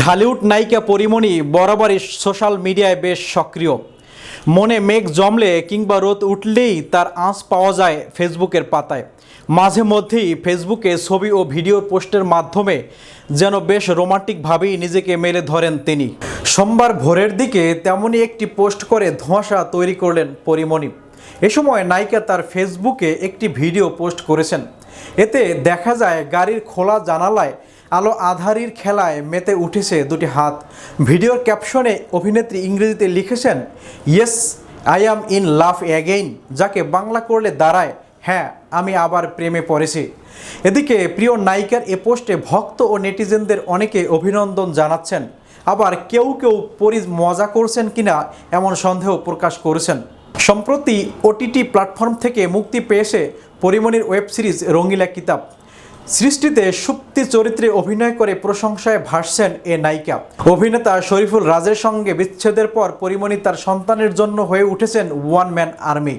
ঢালিউড নায়িকা পরিমণি বরাবরই সোশ্যাল মিডিয়ায় বেশ সক্রিয়। মনে মেঘ জমলে কিংবা রোদ উঠলেই তার আঁচ পাওয়া যায় ফেসবুকের পাতায়। মাঝে মধ্যেই ফেসবুকে ছবি ও ভিডিও পোস্টের মাধ্যমে যেন বেশ রোমান্টিকভাবেই নিজেকে মেলে ধরেন তিনি। সোমবার ভোরের দিকে তেমনই একটি পোস্ট করে ধোঁয়াশা তৈরি করলেন পরিমণি। এ সময় নায়িকা তার ফেসবুকে একটি ভিডিও পোস্ট করেছেন। এতে দেখা যায় গাড়ির খোলা জানালায় আলো আধারির খেলায় মেতে উঠেছে দুটি হাত। ভিডিওর ক্যাপশনে অভিনেত্রী ইংরেজিতে লিখেছেন, yes, I am in love again যাকে বাংলা করলে দাঁড়ায় হ্যাঁ আমি আবার প্রেমে পড়েছি। এদিকে প্রিয় নায়িকার এ পোস্টে ভক্ত ও নেটিজেনদের অনেকে অভিনন্দন জানাচ্ছেন। আবার কেউ কেউ পরি মজা করছেন কিনা এমন সন্দেহ প্রকাশ করেছেন। সম্প্রতি ওটিটি প্ল্যাটফর্ম থেকে মুক্তি পেয়েছে পরিমণির ওয়েব সিরিজ রঙিলা কিতাব। সৃষ্টিতে সুপ্তি চরিত্রে অভিনয় করে প্রশংসায় ভাসছেন এ নায়িকা। অভিনেতা শরীফুল রাজের সঙ্গে বিচ্ছেদের পর পরিমণি তার সন্তানের জন্য হয়ে উঠেছেন ওয়ান ম্যান আর্মি।